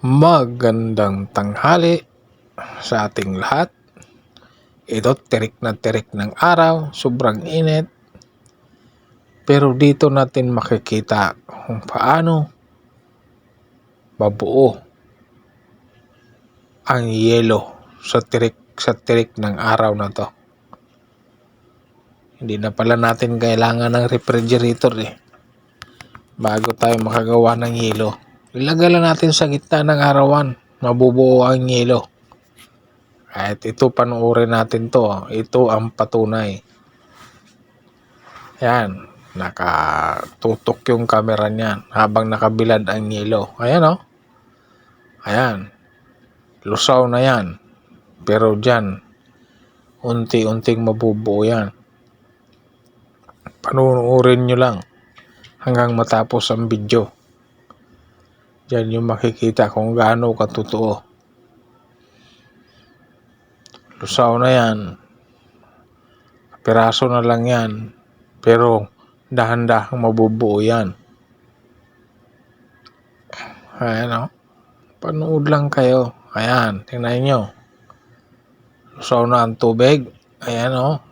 Magandang tanghali sa ating lahat. Ito tirik na tirik ng araw, sobrang init. Pero dito natin makikita kung paano mabuo ang yelo sa tirik sa tirik ng araw na to. Hindi na pala natin kailangan ng refrigerator eh. Bago tayo makagawa ng yelo. Ilagay natin sa gitna ng arawan. Mabubuo ang yelo. Kahit ito panuorin natin to. Ito ang patunay. Yan. Nakatutok yung camera niyan habang nakabilad ang yelo. Ayan oh. Ayan. Lusaw na yan. Pero dyan, unti-unting mabubuo yan. Panuorin nyo lang hanggang matapos ang video. Diyan yung makikita kung gaano katotoo. Lusaw na yan. Piraso na lang yan. Pero dahan-dahang mabubuo yan. Ayan o. Panood lang kayo. Ayan. Tingnan nyo. Lusaw na ang tubig. Ayan o.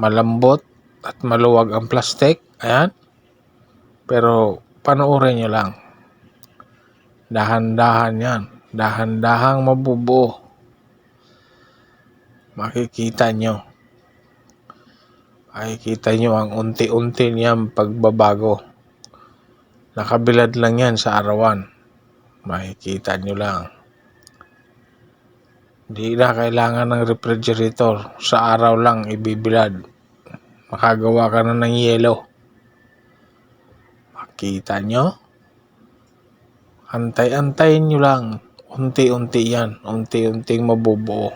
Malambot at maluwag ang plastic. Ayan. Pero panoorin nyo lang. Dahan-dahan yan. Dahan-dahang mabubuo. Makikita nyo. Makikita nyo ang unti-unti niyang pagbabago. Nakabilad lang yan sa arawan. Makikita nyo lang. Hindi na kailangan ng refrigerator. Sa araw lang ibibilad. Makagawa ka na ng yelo. Makita nyo? Antay-antayin nyo lang. Unti-unti yan. Unti-unting mabubuo.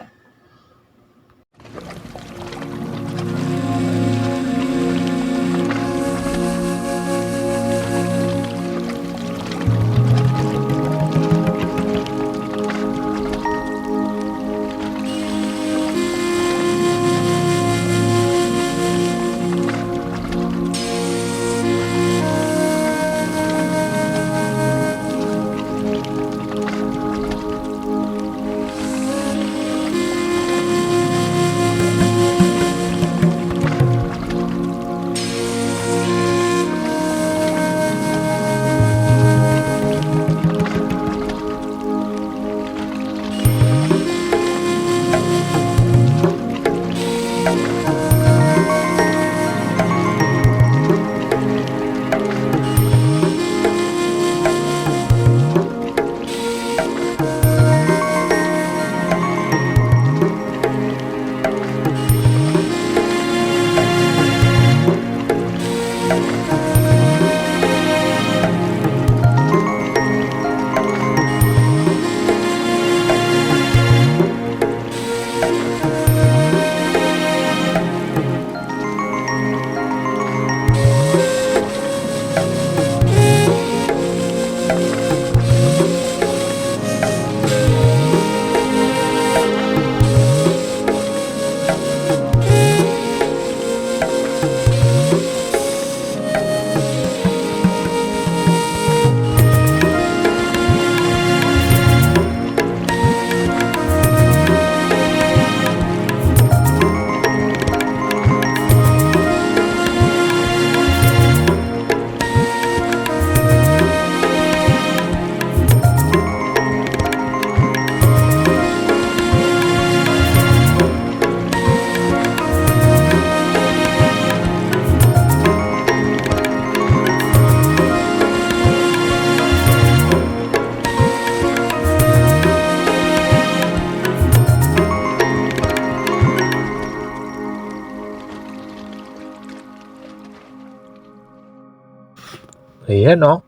Ayan o.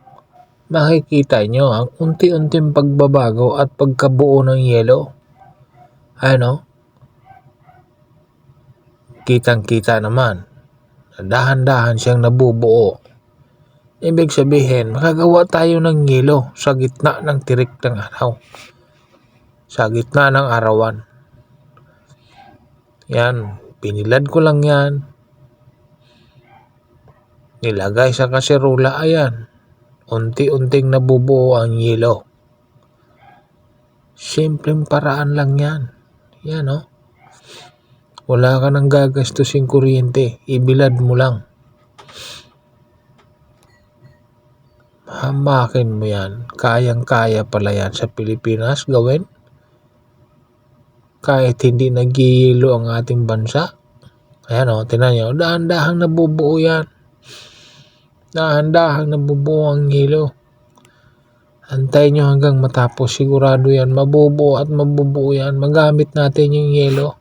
Makikita nyo ang unti-unting pagbabago at pagkabuo ng yelo. Ayan o. Kitang-kita naman. Dahan-dahan siyang nabubuo. Ibig sabihin, makagawa tayo ng yelo sa gitna ng tirik ng araw. Sa gitna ng arawan. Yan. Pinilad ko lang yan. Nilagay sa kaserola. Ayan. Unti-unting nabubuo ang yelo. Simpleng paraan lang yan. Yan oh. Wala ka nang gagastusing kuryente. Ibilad mo lang. Hamakin mo yan. Kayang-kaya pala yan sa Pilipinas gawin. Kahit hindi nagihilo ang ating bansa. Ayan o, tinan nyo. Dahan-dahang nabubuo yan. Dahan-dahang nabubuo ang hilo. Antayin nyo hanggang matapos. Sigurado yan. Mabubuo at mabubuo yan. Magamit natin yung yelo.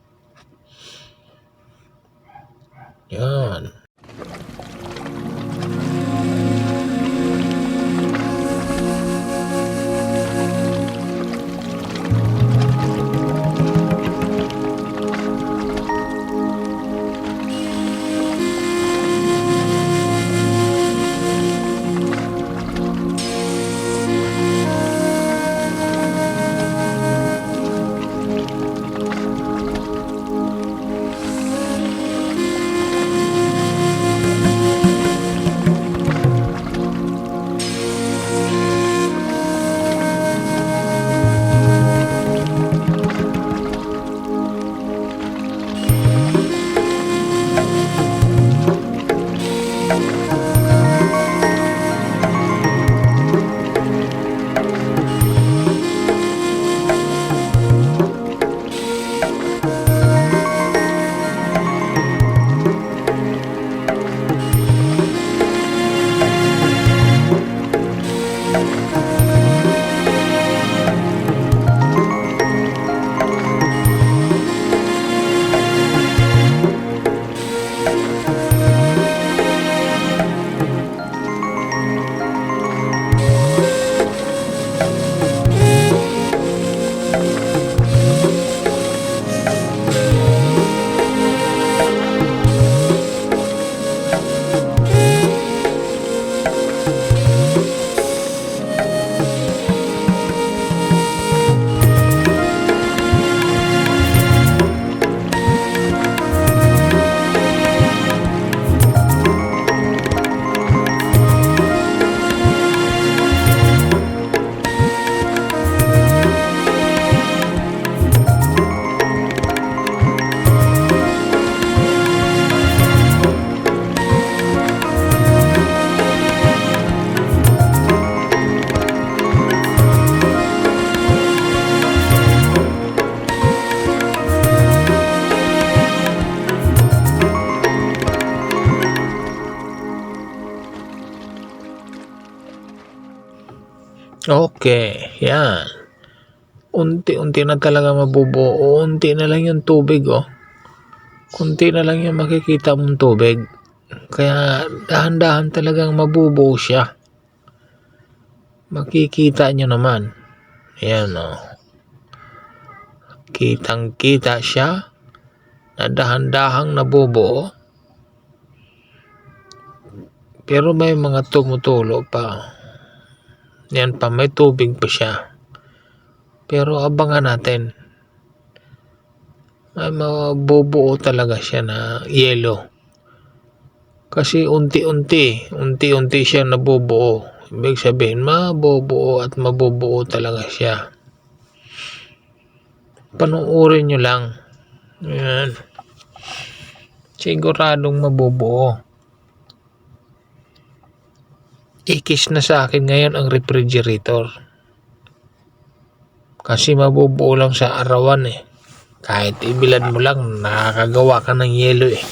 Yan. Okay, yan. Unti-unti na talaga mabubuo. Unti na lang yung tubig, oh. Kunti na lang yung makikita mong tubig. Kaya dahan-dahan talagang mabubuo siya. Makikita nyo naman. Ayan, oh. Kitang-kita siya na dahan-dahang nabubuo. Pero may mga tumutulo pa. Yan pa, may tubig pa siya. Pero abangan natin. May mabubuo talaga siya na yelo. Kasi unti-unti, unti-unti siya nabubuo. Ibig sabihin, mabubuo at mabubuo talaga siya. Panuorin nyo lang. Yan. Siguradong mabubuo. Ikis na sa akin ngayon ang refrigerator. Kasi mabubuo lang sa arawan eh. Kahit ibilad mo lang, nakakagawa ka ng yelo eh.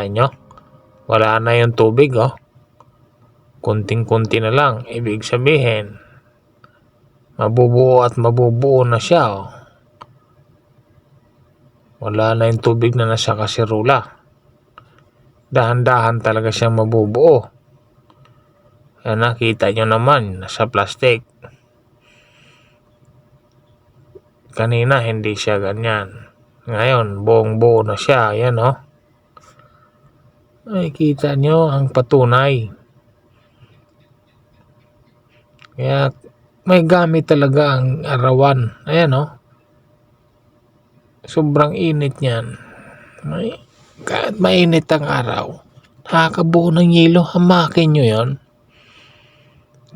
Kita nyo? Wala na yung tubig, oh. Kunting-kunti na lang. Ibig sabihin, mabubuo at mabubuo na siya, oh. Wala na yung tubig na nasa kasirula. Dahan-dahan talaga siyang mabubuo. Yan nakita nyo naman, nasa plastic. Kanina hindi siya ganyan. Ngayon, buong buo na siya. Yan, oh. Ay, kita nyo ang patunay. Kaya may gamit talaga ang arawan. Ayan, oh. Sobrang init niyan. May, kahit mainit ang araw, nakakabuo ng yelo. Hamakin nyo yon.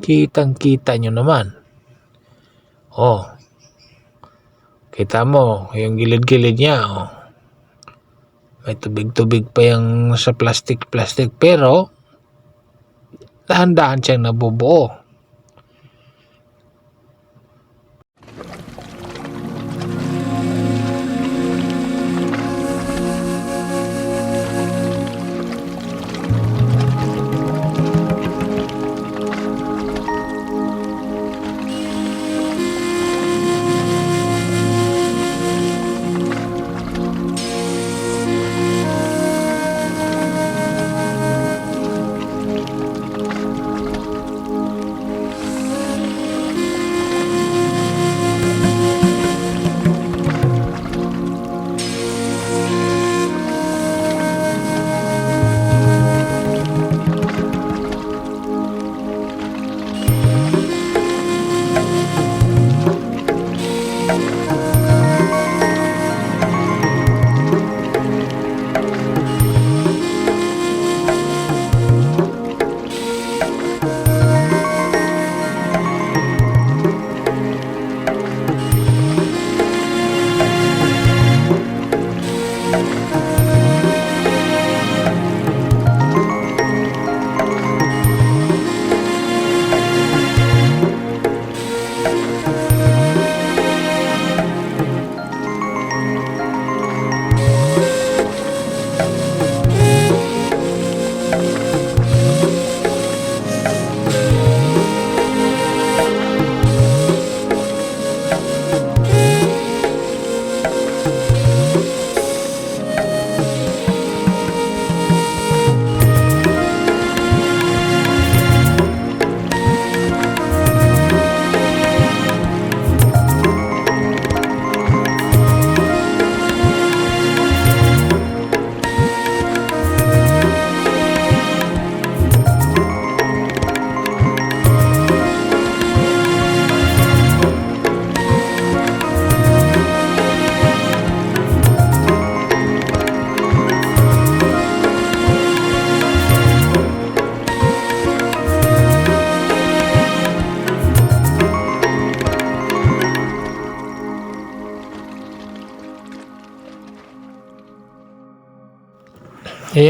Kitang-kita nyo naman. Oh. Kita mo, yung gilid-gilid niya, oh. May tubig-tubig pa yung sa plastic-plastic pero dahan-dahan siyang nabubuo.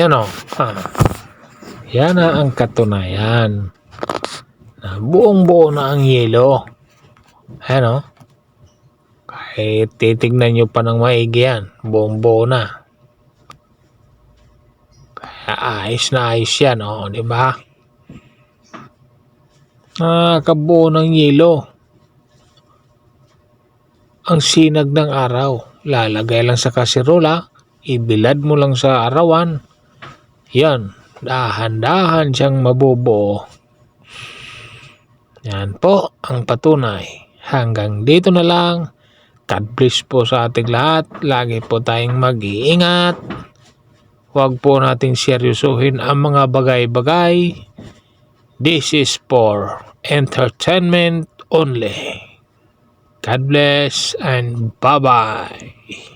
Ayan o. Ah. Yan na ang katunayan. Na buong buo na ang yelo. Ayan o. Kahit titignan nyo pa ng maigi yan. Buong buo na. Ayos na ayos yan, di ba? Nakakabuo ng yelo. Ang sinag ng araw. Lalagay lang sa kasirola, ibilad mo lang sa arawan. Yan, dahan-dahan siyang mabubuo. Yan po ang patunay. Hanggang dito na lang. God bless po sa ating lahat. Lagi po tayong mag-iingat. Huwag po nating seryosohin ang mga bagay-bagay. This is for entertainment only. God bless and bye-bye.